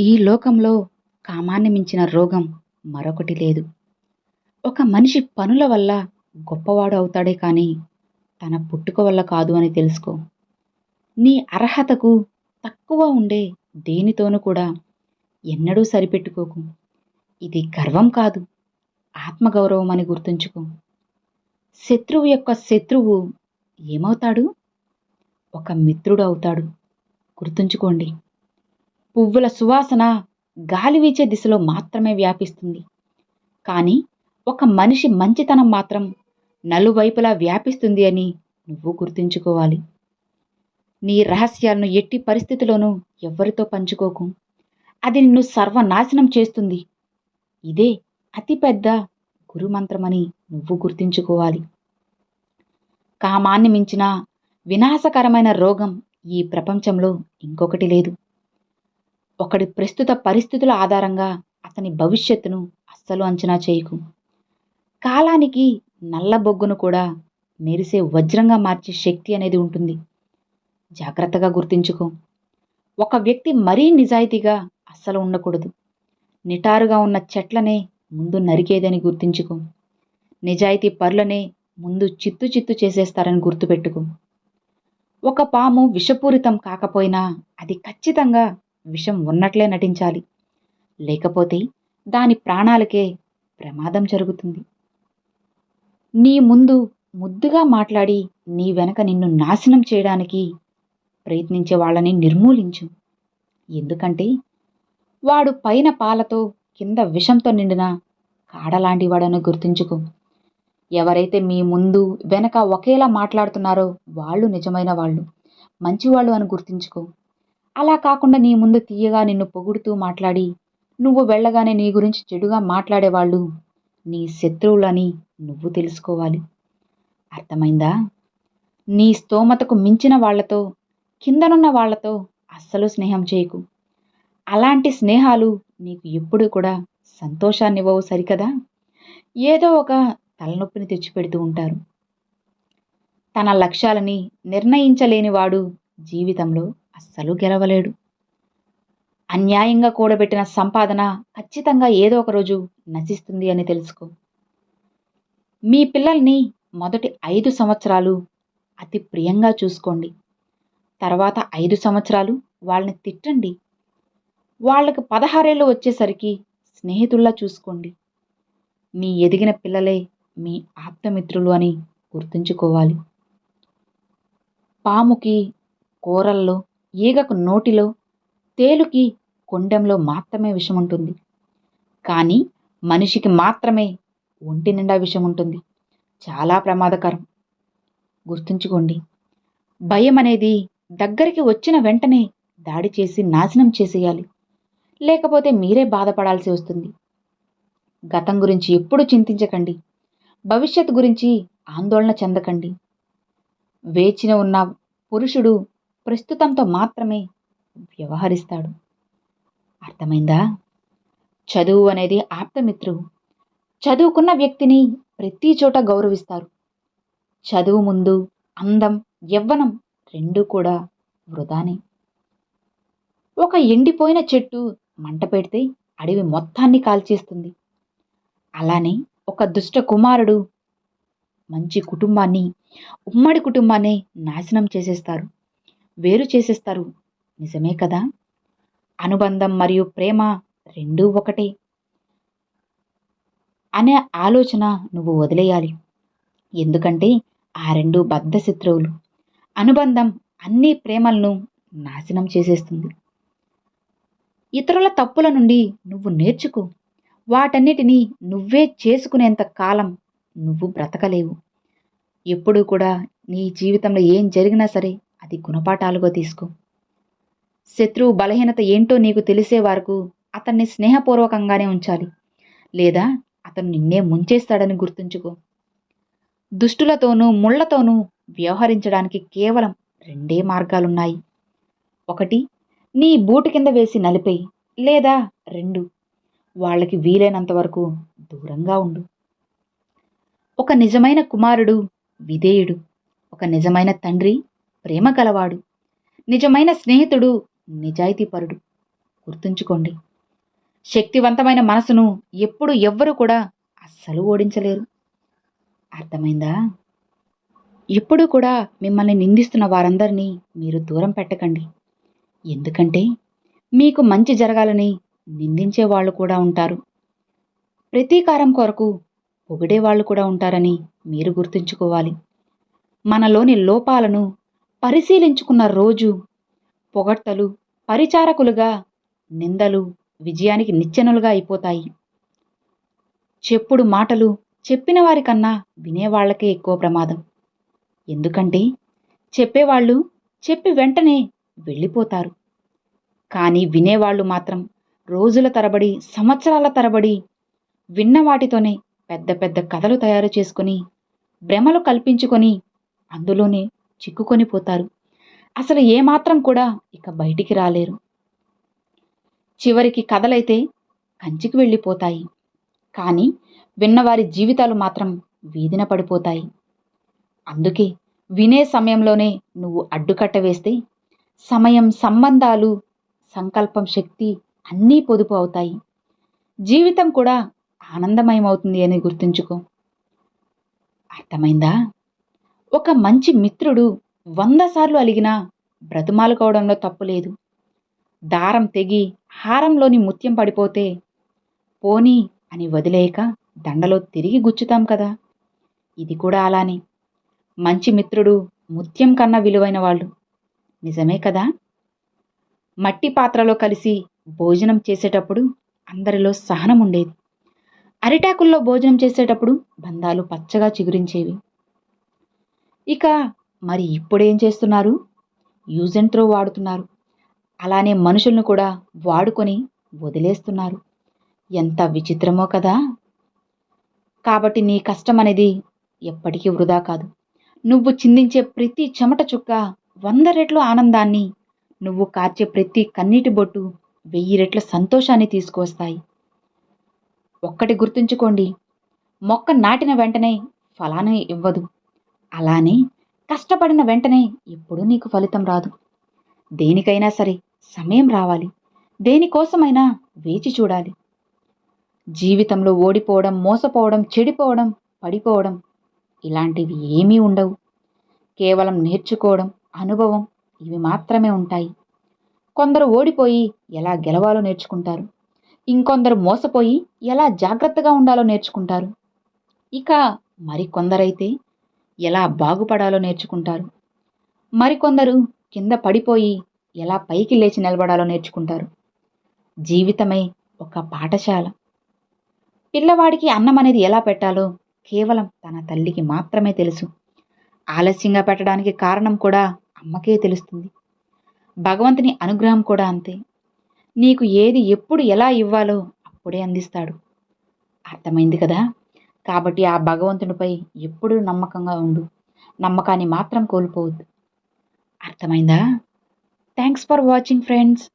ఈ లోకంలో కామాన్ని మించిన రోగం మరొకటి లేదు. ఒక మనిషి పనుల వల్ల గొప్పవాడు అవుతాడే కానీ తన పుట్టుక వల్ల కాదు అని తెలుసుకో. నీ అర్హతకు తక్కువ ఉండే దేనితోనూ కూడా ఎన్నడూ సరిపెట్టుకోకు. ఇది గర్వం కాదు ఆత్మగౌరవం అని గుర్తుంచుకో. శత్రువు యొక్క శత్రువు ఏమవుతాడు? ఒక మిత్రుడు అవుతాడు. గుర్తుంచుకోండి. పువ్వుల సువాసన గాలి వీచే దిశలో మాత్రమే వ్యాపిస్తుంది. కానీ ఒక మనిషి మంచితనం మాత్రం నలువైపులా వ్యాపిస్తుంది అని నువ్వు గుర్తుంచుకోవాలి. నీ రహస్యాలను ఎట్టి పరిస్థితిలోనూ ఎవ్వరితో పంచుకోకు. అది నిన్ను సర్వనాశనం చేస్తుంది. ఇదే అతిపెద్ద గురుమంత్రమని నువ్వు గుర్తుంచుకోవాలి. కామాన్ని మించిన వినాశకరమైన రోగం ఈ ప్రపంచంలో ఇంకొకటి లేదు. ఒకడి ప్రస్తుత పరిస్థితుల ఆధారంగా అతని భవిష్యత్తును అస్సలు అంచనా చేయకు. కాలానికి నల్ల బొగ్గును కూడా మెరిసే వజ్రంగా మార్చే శక్తి అనేది ఉంటుంది. జాగ్రత్తగా గుర్తించుకో. ఒక వ్యక్తి మరీ నిజాయితీగా అస్సలు ఉండకూడదు. నిటారుగా ఉన్న చెట్లనే ముందు నరికేదని గుర్తించుకో. నిజాయితీ పరులనే ముందు చిత్తు చిత్తు చేసేస్తారని గుర్తుపెట్టుకో. ఒక పాము విషపూరితం కాకపోయినా అది ఖచ్చితంగా విషం ఉన్నట్లే నటించాలి. లేకపోతే దాని ప్రాణాలకే ప్రమాదం జరుగుతుంది. నీ ముందు ముద్దుగా మాట్లాడి నీ వెనక నిన్ను నాశనం చేయడానికి ప్రయత్నించే వాళ్ళని నిర్మూలించు. ఎందుకంటే వాడు పైన పాలతో కింద విషంతో నిండిన కాడలాంటివాడని గుర్తుంచుకో. ఎవరైతే మీ ముందు వెనక ఒకేలా మాట్లాడుతున్నారో వాళ్ళు నిజమైన వాళ్ళు. మంచివాళ్ళు అని గుర్తుంచుకో. అలా కాకుండా నీ ముందు తీయగా నిన్ను పొగుడుతూ మాట్లాడి నువ్వు వెళ్ళగానే నీ గురించి చెడుగా మాట్లాడేవాళ్ళు నీ శత్రువులని నువ్వు తెలుసుకోవాలి. అర్థమైందా? నీ స్తోమతకు మించిన వాళ్ళతో కిందనున్న వాళ్ళతో అస్సలు స్నేహం చేయకు. అలాంటి స్నేహాలు నీకు ఎప్పుడూ కూడా సంతోషాన్ని ఇవ్వవు సరికదా? ఏదో ఒక తలనొప్పిని తెచ్చిపెడుతూ ఉంటారు. తన లక్ష్యాలని నిర్ణయించలేనివాడు జీవితంలో అస్సలు గెలవలేడు. అన్యాయంగా కూడబెట్టిన సంపాదన ఖచ్చితంగా ఏదో ఒక రోజు నశిస్తుంది అని తెలుసుకో. మీ పిల్లల్ని మొదటి ఐదు సంవత్సరాలు అతి ప్రియంగా చూసుకోండి. తర్వాత ఐదు సంవత్సరాలు వాళ్ళని తిట్టండి. వాళ్ళకి పదహారేళ్ళు వచ్చేసరికి స్నేహితుల్లా చూసుకోండి. మీ ఎదిగిన పిల్లలే మీ ఆప్తమిత్రులు అని గుర్తుంచుకోవాలి. పాముకి కూరల్లో ఈగకు నోటిలో తేలుకి కొండంలో మాత్రమే విషం ఉంటుంది కానీ మనిషికి మాత్రమే ఒంటి నిండా విషం ఉంటుంది చాలా ప్రమాదకరం. గుర్తుంచుకోండి భయం అనేది దగ్గరికి వచ్చిన వెంటనే దాడి చేసి నాశనం చేసేయాలి. లేకపోతే మీరే బాధపడాల్సి వస్తుంది. గతం గురించి ఎప్పుడు చింతించకండి. భవిష్యత్ గురించి ఆందోళన చెందకండి. వేచిన ఉన్న పురుషుడు ప్రస్తుతంతో మాత్రమే వ్యవహరిస్తాడు. అర్థమైందా? చదువు అనేది ఆప్తమిత్రువు చదువుకున్న వ్యక్తిని ప్రతి చోట గౌరవిస్తారు. చదువు ముందు అందం యవ్వనం రెండూ కూడా వృధానే. ఒక ఎండిపోయిన చెట్టు మంట పెడితే అడవి మొత్తాన్ని కాల్చేస్తుంది. అలానే ఒక దుష్ట కుమారుడు మంచి కుటుంబాన్ని ఉమ్మడి కుటుంబాన్ని నాశనం చేసేస్తారు. వేరు చేసేస్తారు. నిజమే కదా? అనుబంధం మరియు ప్రేమ రెండూ ఒకటే. అనే ఆలోచన నువ్వు వదిలేయాలి. ఎందుకంటే ఆ రెండు బద్ధ శత్రువులు. అనుబంధం అన్ని ప్రేమలను నాశనం చేసేస్తుంది. ఇతరుల తప్పుల నుండి నువ్వు నేర్చుకో. వాటన్నిటినీ నువ్వే చేసుకునేంత కాలం నువ్వు బ్రతకలేవు. ఎప్పుడూ కూడా నీ జీవితంలో ఏం జరిగినా సరే అది గుణపాఠాలుగా తీసుకో. శత్రువు బలహీనత ఏంటో నీకు తెలిసే వరకు అతన్ని స్నేహపూర్వకంగానే ఉంచాలి. లేదా అతను నిన్నే ముంచేస్తాడని గుర్తుంచుకో. దుష్టులతోనూ ముళ్ళతోనూ వ్యవహరించడానికి కేవలం రెండే మార్గాలున్నాయి. ఒకటి నీ బూటు కింద వేసి నలిపేయి లేదా రెండు వాళ్ళకి వీలైనంత వరకు దూరంగా ఉండు. ఒక నిజమైన కుమారుడు విధేయుడు. ఒక నిజమైన తండ్రి ప్రేమ గలవాడు. నిజమైన స్నేహితుడు నిజాయితీపరుడు. గుర్తుంచుకోండి శక్తివంతమైన మనసును ఎప్పుడు ఎవ్వరూ కూడా అస్సలు ఓడించలేరు. అర్థమైందా? ఎప్పుడూ కూడా మిమ్మల్ని నిందిస్తున్న వారందరినీ మీరు దూరం పెట్టకండి. ఎందుకంటే మీకు మంచి జరగాలని నిందించే వాళ్ళు కూడా ఉంటారు. ప్రతీకారం కొరకు పొగిడే వాళ్ళు కూడా ఉంటారని మీరు గుర్తుంచుకోవాలి. మనలోని లోపాలను పరిశీలించుకున్న రోజు. పొగట్టలు పరిచారకులుగా నిందలు విజయానికి నిచ్చెనలుగా అయిపోతాయి. చెప్పుడు మాటలు చెప్పిన వారికన్నా వినేవాళ్ళకే ఎక్కువ ప్రమాదం. ఎందుకంటే చెప్పేవాళ్ళు చెప్పి వెంటనే వెళ్ళిపోతారు. కానీ వినేవాళ్ళు మాత్రం రోజుల తరబడి సంవత్సరాల తరబడి విన్న వాటితోనే పెద్ద పెద్ద కథలు తయారు చేసుకొని భ్రమలు కల్పించుకొని అందులోనే చిక్కుకొని పోతారు. అసలు ఏమాత్రం కూడా ఇక బయటికి రాలేరు. చివరికి కథలైతే కంచికి వెళ్ళిపోతాయి. కానీ విన్నవారి జీవితాలు మాత్రం వీధిన పడిపోతాయి. అందుకే వినే సమయంలోనే నువ్వు అడ్డుకట్ట వేస్తే సమయం సంబంధాలు సంకల్పం శక్తి అన్నీ పొదుపు అవుతాయి. జీవితం కూడా ఆనందమయమవుతుంది అని గుర్తుంచుకో. అర్థమైందా? ఒక మంచి మిత్రుడు వంద సార్లు అలిగినా బ్రతుమాలుకోవడంలో తప్పులేదు దారం తెగి హారంలోని ముత్యం పడిపోతే పోనీ అని వదిలేయక దండలో తిరిగి గుచ్చుతాం కదా. ఇది కూడా అలానే. మంచి మిత్రుడు ముత్యం కన్నా విలువైన వాళ్ళు. నిజమే కదా? మట్టి పాత్రలో కలిసి భోజనం చేసేటప్పుడు అందరిలో సహనం ఉండేది. అరిటాకుల్లో భోజనం చేసేటప్పుడు బంధాలు పచ్చగా చిగురించేవి. ఇక మరి ఇప్పుడేం చేస్తున్నారు? యూజ్ అండ్ త్రో వాడుతున్నారు. అలానే మనుషులను కూడా వాడుకొని వదిలేస్తున్నారు. ఎంత విచిత్రమో కదా! కాబట్టి నీ కష్టం అనేది ఎప్పటికీ వృధా కాదు. నువ్వు చిందించే ప్రతి చెమట చుక్క వంద రెట్లు ఆనందాన్ని నువ్వు కార్చే ప్రతి కన్నీటి బొట్టు వెయ్యి రెట్ల సంతోషాన్ని తీసుకువస్తాయి. ఒక్కటి గుర్తుంచుకోండి మొక్క నాటిన వెంటనే ఫలాన్ని ఇవ్వదు. అలానే కష్టపడిన వెంటనే ఎప్పుడూ నీకు ఫలితం రాదు. దేనికైనా సరే సమయం రావాలి. దేనికోసమైనా వేచి చూడాలి. జీవితంలో ఓడిపోవడం మోసపోవడం చెడిపోవడం పడిపోవడం ఇలాంటివి ఏమీ ఉండవు. కేవలం నేర్చుకోవడం అనుభవం ఇవి మాత్రమే ఉంటాయి. కొందరు ఓడిపోయి ఎలా గెలవాలో నేర్చుకుంటారు. ఇంకొందరు మోసపోయి ఎలా జాగ్రత్తగా ఉండాలో నేర్చుకుంటారు. ఇక మరికొందరైతే ఎలా బాగుపడాలో నేర్చుకుంటారు? మరికొందరు కింద పడిపోయి ఎలా పైకి లేచి నిలబడాలో నేర్చుకుంటారు. జీవితమే ఒక పాఠశాల. పిల్లవాడికి అన్నం అనేది ఎలా పెట్టాలో కేవలం తన తల్లికి మాత్రమే తెలుసు. ఆలస్యంగా పెట్టడానికి కారణం కూడా అమ్మకే తెలుస్తుంది. భగవంతుని అనుగ్రహం కూడా అంతే. నీకు ఏది ఎప్పుడు ఎలా ఇవ్వాలో అప్పుడే అందిస్తాడు. అర్థమైంది కదా? కాబట్టి ఆ భగవంతునిపై ఎప్పుడూ నమ్మకంగా ఉండు. నమ్మకాన్ని మాత్రం కోల్పోవద్దు. అర్థమైందా? Thanks for watching friends